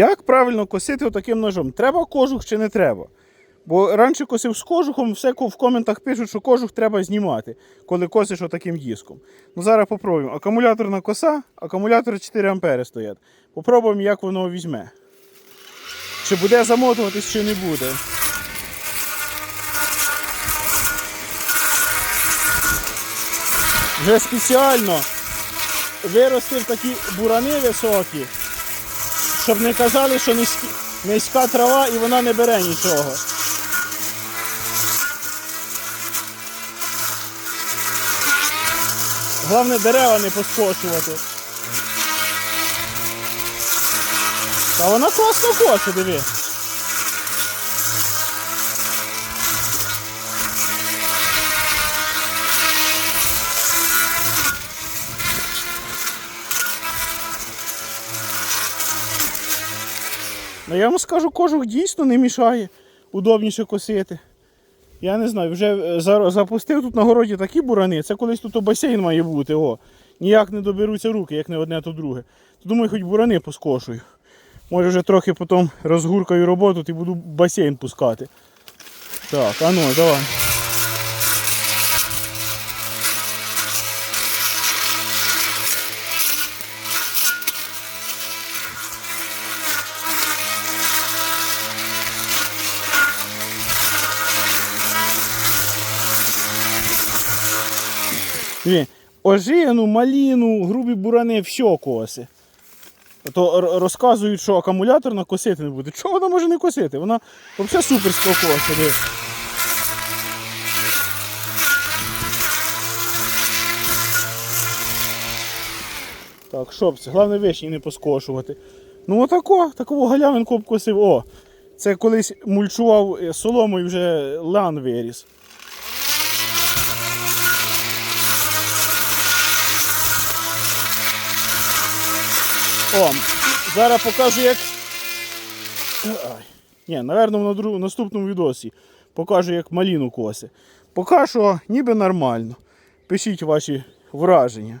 Як правильно косити отаким ножом? Треба кожух чи не треба? Бо раніше косив з кожухом, все в коментах пишуть, що кожух треба знімати, коли косиш отаким диском. Ну зараз попробуємо. Акумуляторна коса, акумулятори 4 ампери стоять. Попробуємо, як воно візьме. Чи буде замотуватись, чи не буде. Вже спеціально виростив такі бурани високі, щоб не казали, що низькі, низька трава і вона не бере нічого. Головне дерева не поскошувати. Та вона класно хоче, диви. Ну я вам скажу, кожух дійсно не мішає. Удобніше косити. Я не знаю, вже е, запустив тут на городі такі бурани. Це колись тут басейн має бути. О. Ніяк не доберуться руки, як не одне, то друге. То думаю, хоч бурани поскошую. Може вже трохи потім розгуркаю роботу і буду басейн пускати. Так, а ну, давай. Дві. Ожину, маліну, грубі бурани, все коси. То розказують, що акумуляторна косити не буде. Чого вона може не косити? Вона взагалі суперсько косить. диви. Так, шопці, головне вишні не поскошувати. Ну отако, такову галявинку обкосив. О, це колись мульчував е, соломою вже лан виріс. О, зараз покажу як. Ні, напевно, в наступному відосі покажу, як маліну коси. Поки що ніби нормально. Пишіть ваші враження.